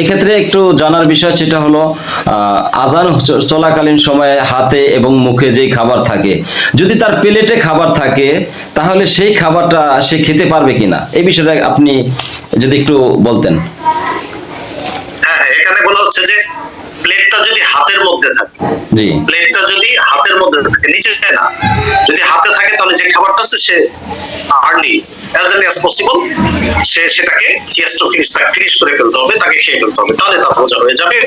এক্ষেত্রে একটু জানার বিষয় সেটা হলো আজান চলাকালীন সময়ে হাতে এবং মুখে যেই খাবার থাকে যদি তার প্লেটে খাবার থাকে তাহলে সেই খাবারটা সে খেতে পারবে কিনা? এই বিষয়টা আপনি যদি একটু বলতেন। হ্যাঁ হ্যাঁ এখানে বলা হচ্ছে যে প্লেটটা যদি হাতের মধ্যে থাকে জি। প্লেটটা যদি হাতের মধ্যে থাকে নিচে না যদি হাতে থাকে তাহলে যে খাবারটা আছে সে early as early as possible সে সেটাকে চিয়াস টু ফিনিশ করে ফেলতে হবে, তাকে খেয়ে ফেলতে হবে। তাহলে তার রোজা হয়ে যাবে।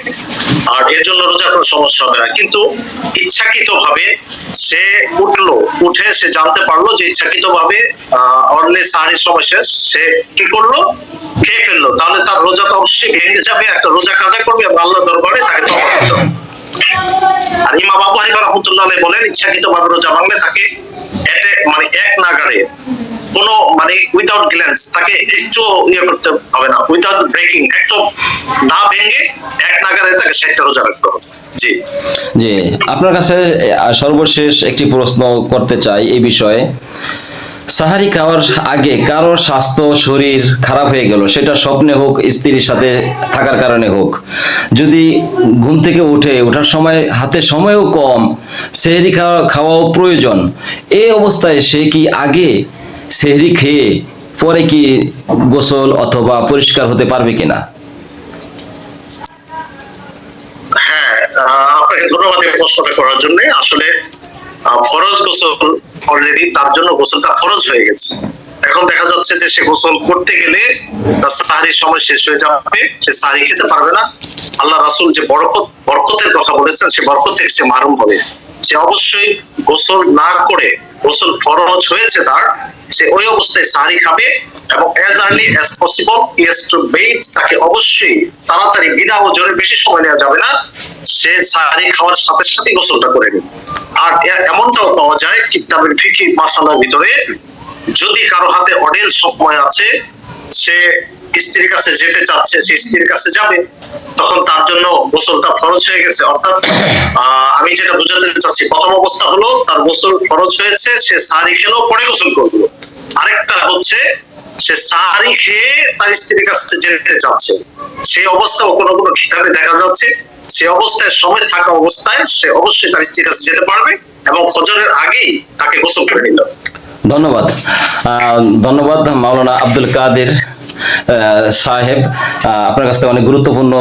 আর এর জন্য রোজার কোনো সমস্যা হবে না। কিন্তু ইচ্ছাকৃত ভাবে সে উঠল, উঠে সে জানতে পারল যে ইচ্ছাকৃত ভাবে অনলি সাহারির সময় শেষ সে কি করল? খেয়ে ফেলল। তাহলে তার রোজা তো অবশ্যই ভেঙে যাবে। একটা রোজা কাজা করবে, এবং আল্লাহ দরবারে তাকে হবে। আর ইমাম আবু হানিফা রহমতুল্লাহ বলেন ইচ্ছাকৃত ভাবে রোজা ভাঙলে তাকে এতে মানে এক নাগারে কোনো মানে উইদাউট গ্ল্যান্স তাকে একটু ইয়ে করতে হবে না উইদাউট ব্রেকিং একটু না ভেঙে এক নাগারে তাকে ষাটটা রোজা রাখতে হবে। জি। আপনার কাছে সর্বশেষ একটি প্রশ্ন করতে চাই এই বিষয়ে। সাহারি খাওয়ার আগে স্বাস্থ্য, শরীর খারাপ হয়ে গেল, সেটা স্বপ্নে হোক, স্ত্রীর সাথে থাকার কারণে হোক। যদি ঘুম থেকে উঠে, ওঠার সময় হাতে সময়ও কম, সেহরি খাওয়া খাওয়াও প্রয়োজন এই অবস্থায় সে কি আগে সেহরি খেয়ে পরে কি গোসল অথবা পরিষ্কার হতে পারবে কিনা? হ্যাঁ ধন্যবাদ প্রশ্নটা করার জন্য। আসলে ফরজ গোসল অলরেডি তার জন্য গোসলটা ফরজ হয়ে গেছে। এখন দেখা যাচ্ছে যে সে গোসল করতে গেলে তার সাহারির সময় শেষ হয়ে যাবে, সে সাহারি খেতে পারবে না। আল্লাহ রাসুল যে বরকত, বরকতের কথা বলেছেন, সে বরকত থেকে সে মারুম হবে। সে অবশ্যই গোসল না করে গোসল ফরজ হয়েছে তার, সে ওই অবস্থায় সাহারি খাবে এবং as early as possible is to bait তাকে অবশ্যই তাড়াতাড়ি বিনা ওজনে বেশি সময় নেওয়া যাবে না, সে সাহারি খাওয়ার সাথে সাথে গোসলটা করে নেবে। আর এমনটাও পাওয়া যায় কিতাবের ফিকি মাসালার ভিতরে, যদি কারও হাতে অডেল সময় আছে, সে স্ত্রীর কাছে যেতে চাচ্ছে, সে স্ত্রীর কাছে যাবে, তখন তার জন্য গোসলটা ফরজ হয়ে গেছে। অর্থাৎ আমি যেটা বুঝাতে চাচ্ছি, প্রথম অবস্থা হলো তার গোসল ফরজ হয়েছে, সে সাহারি খেলো পরে গোসল করল আরেকটা হচ্ছে, সে সাহারি খেয়ে তার স্ত্রীর কাছে যেতে চাচ্ছে সেই অবস্থা কোনো কোনো কিতাবে দেখা যাচ্ছে। সে অবস্থায় সময় থাকা অবস্থায় সে অবশ্যই তার স্ত্রীর কাছে যেতে পারবে এবং ফজরের আগেই তাকে গোসল করে হবে। ধন্যবাদ। ধন্যবাদ মাওলানা আব্দুল কাদের সাহেব আপনার কাছ থেকে অনেক গুরুত্বপূর্ণ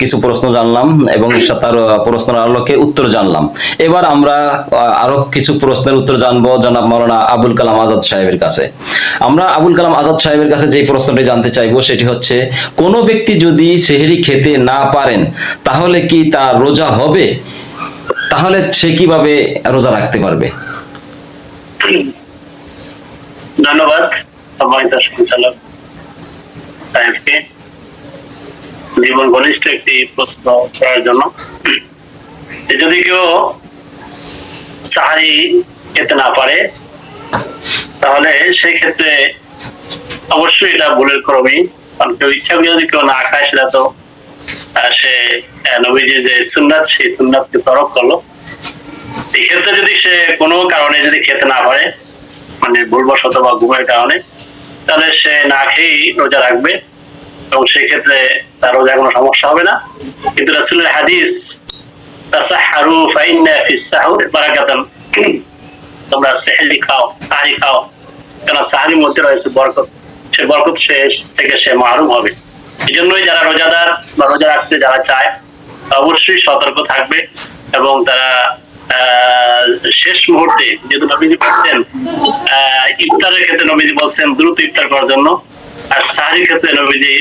কিছু প্রশ্ন জানলাম এবং তার প্রশ্নের আলোকে উত্তর জানলাম। এবার আমরা আরও কিছু প্রশ্নের উত্তর জানব জনাব মাওলানা আবুল কালাম আজাদ সাহেবের কাছে। আমরা আবুল কালাম আজাদ সাহেবের কাছে যে প্রশ্নটি জানতে চাইব, সেটি হচ্ছে, কোনো ব্যক্তি যদি সেহরি খেতে না পারেন, তাহলে কি তার রোজা হবে? তাহলে সে কীভাবে রোজা রাখতে পারবে? ধন্যবাদ। সম্মানিত সঞ্চালক সাহেবকে জীবন ঘনিষ্ঠ একটি প্রশ্ন করার জন্য। যদি কেউ সাহারি খেতে না পারে তাহলে সেই ক্ষেত্রে অবশ্যই এটা ভুলের ক্রমেই। কারণ কেউ ইচ্ছা করে যদি কেউ না খায় সেটা তো সে আহ, নবীজির যে সুন্নাত সেই সুন্নাতকে তরক করল। এক্ষেত্রে যদি সে কোনো কারণে যদি খেতে না পারে মানে ভুলবশত বা ঘুমের কারণে তাহলে সে না খেয়েই রোজা রাখবে এবং সেই ক্ষেত্রে তার রোজা কোনো সমস্যা হবে না। কিন্তু রাসূলের হাদিস এই জন্যই যারা রোজাদার বা রোজা রাখতে যারা চায় অবশ্যই সতর্ক থাকবে এবং তারা আহ, শেষ মুহূর্তে যেহেতু নবীজি বলছেন ইফতারের ক্ষেত্রে নবীজি বলছেন দ্রুত ইফতার করার জন্য। আর সাহারির ক্ষেত্রে নবীজি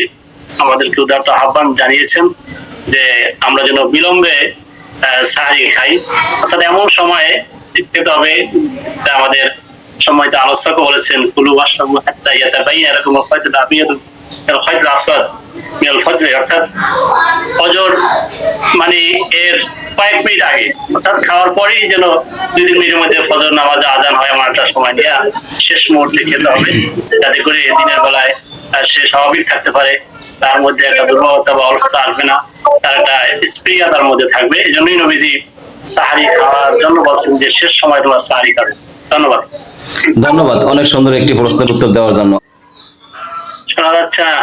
আমাদেরকে উদারত আহ্বান জানিয়েছেন যে আমরা যেন বিলম্বে সাহারি খাই। অর্থাৎ এমন সময়ে খেতে হবে আমাদের সম্মানিত আলোচক বলেছেন, কুলু বাসবু হাত্তা ইয়াতাবাইয়া এরকম হয়তো হয়তো আসাদ মিনাল ফজরে অর্থাৎ ফজর মানে এর কয়েক মিনিট আগে অর্থাৎ খাওয়ার পরেই যেন দুই তিন মিনিটের মধ্যে ফজর নামাজ আজান হয় আমার একটা সময় নেওয়া শেষ মুহূর্তে খেতে হবে। যাতে করে দিনের বেলায় সে স্বাভাবিক থাকতে পারে। তার মধ্যে একটা দুর্বলতা বা অলসতা আসবে না। তার একটা স্প্রিয়া তার মধ্যে থাকবে। এই জন্যই নবীজি সাহারি খাওয়ার জন্য বলছেন যে শেষ সময় তোমার সাহারি খাবে। ধন্যবাদ। ধন্যবাদ। অনেক সুন্দর একটি প্রশ্নের উত্তর দেওয়ার জন্য। শোনা যাচ্ছে না?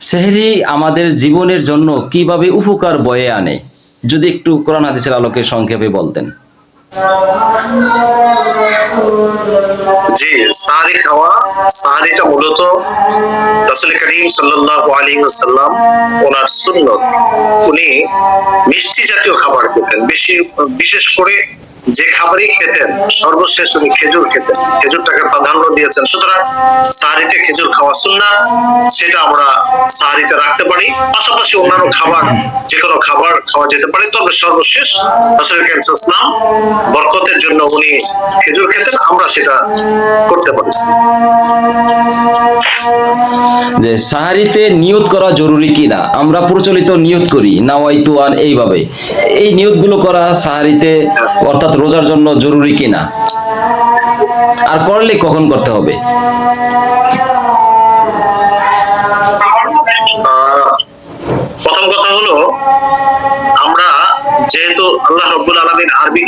সেহরি আমাদের জীবনের জন্য কীভাবে উপকার বয়ে আনে? যদি একটু কোরআন হাদিসের আলোকে সংক্ষেপে বলতেন। জি খাওয়া মূলত রাসূল করিম ওনার সুন্নত। উনি মিষ্টি জাতীয় খাবার খেতেন, বেশি, বিশেষ করে যে খাবারই খেতেন, সর্বশেষ উনি খেজুর খেতেন। খেজুরটাকে প্রাধান্য দিয়েছেন। সুতরাং সাহারিতে খেজুর খাওয়া সুন্নাহ সেটা আমরা সাহারিতে রাখতে পারি। পাশাপাশি অন্যান্য খাবার যে কোনো খাবার খাওয়া যেতে পারে। তবে সর্বশেষ করিম সাল্লাল্লাহু আলাইহি বরকতের জন্য উনি খেজুর খেতেন। আমরা সেটা করতে পারি। যে সাহারিতে নিয়ত করা জরুরি কিনা আমরা প্রচলিত নিয়ত করি, নাওয়াইতু আর এইভাবে। এই নিয়তগুলো করা সাহারিতে, অর্থাৎ রোজার জন্য জরুরি কিনা আর করলে কখন করতে হবে?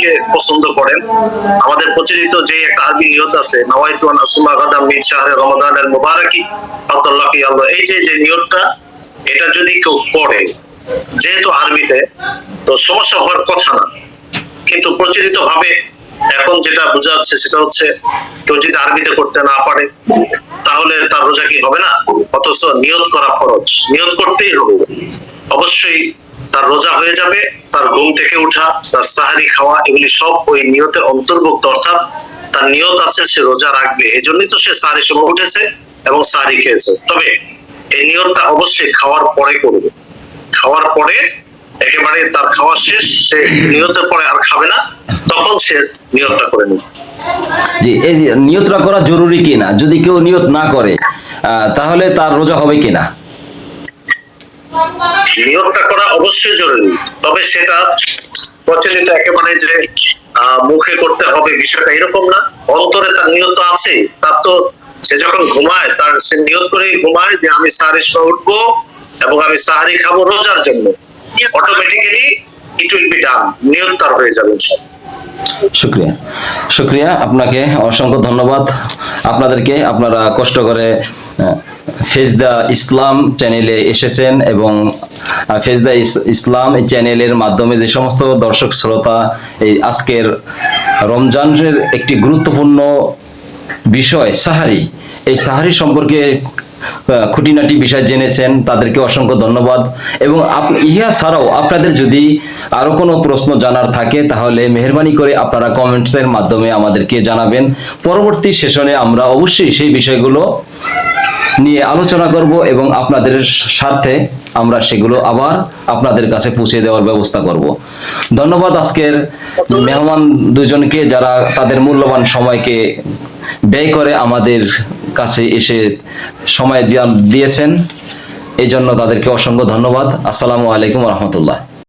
আরবিকে পছন্দ করেন। আমাদের প্রচলিত যে একটা আরবি নিয়ত আছে, নওয়াইতু আন আসুমা গাদাম মিন রমাদানের মুবারাকি আব্দুল্লাহি আল্লাহ এই যে যে নিয়তটা, এটা যদি কেউ করে যেহেতু আরবিতে, তো সমস্যা হওয়ার কথা না। কিন্তু প্রচলিত ভাবে এখন যেটা বোঝা যাচ্ছে, সেটা হচ্ছে কেউ যদি আরবিতে করতে না পারে, তাহলে তার রোজা কি হবে না? অথচ নিয়ত করা খরচ নিয়ত করতেই হবে। অবশ্যই তার রোজা হয়ে যাবে, তার ঘুম থেকে ওঠা তার সাহারি খাওয়া, এগুলি সব ওই নিয়তের অন্তর্ভুক্ত, অর্থাৎ তার নিয়ত আছে সে রোজা রাখবে। এই জন্যই তো সে সাহারি সময় উঠেছে এবং সাহারি খেয়েছে। তবে এই নিয়তটা অবশ্যই খাওয়ার পরে করবে। খাওয়ার পরে একেবারে তার খাওয়া শেষ, সে নিয়তের পরে আর খাবে না, তখন সে নিয়তটা করে নেবে। যে এই নিয়তটা করা জরুরি কিনা? যদি কেউ নিয়ত না করে তাহলে তার রোজা হবে কিনা? নিয়োগটা করা অবশ্যই জরুরি। তবে সেটা প্রচলিত একেবারে যে মুখে করতে হবে বিষয়টা এরকম না। অন্তরে তার নিয়ত আছে, তার তো সে যখন ঘুমায়, তার সে নিয়ত করেই ঘুমায় যে আমি সাহারি সময় উঠবো এবং আমি সাহারি খাব রোজার জন্য। Automatically it will be done নিয়ত তার হয়ে যাবে। শুক্রিয়া। শুক্রিয়া, আপনাকে অসংখ্য ধন্যবাদ। আপনাদেরকে আপনারা কষ্ট করে ফেজদা ইসলাম চ্যানেলে এসেছেন এবং ফেজদা ইসলাম এই চ্যানেলের মাধ্যমে যে সমস্ত দর্শক শ্রোতা এই আজকের রমজানের একটি গুরুত্বপূর্ণ বিষয়, সাহারি। এই সাহারি সম্পর্কে খুঁটিনাটি বিষয় জেনেছেন, তাদেরকে অসংখ্য ধন্যবাদ। এবং ইহা ছাড়াও আপনাদের যদি আরও কোনো প্রশ্ন জানার থাকে, তাহলে মেহরবানি করে আপনারা কমেন্টসের মাধ্যমে আমাদেরকে জানাবেন। পরবর্তী সেশনে আমরা অবশ্যই সেই বিষয়গুলো নিয়ে আলোচনা করব এবং আপনাদের স্বার্থে আমরা সেগুলো আবার আপনাদের কাছে পৌঁছে দেওয়ার ব্যবস্থা করব। ধন্যবাদ আজকের মেহমান দুজনকে যারা তাদের মূল্যবান সময়কে ব্যয় করে আমাদের কাছে এসে সময় দিয়েছেন। এই জন্য তাদেরকে অসংখ্য ধন্যবাদ। আসসালামু আলাইকুম রহমতুল্লাহ।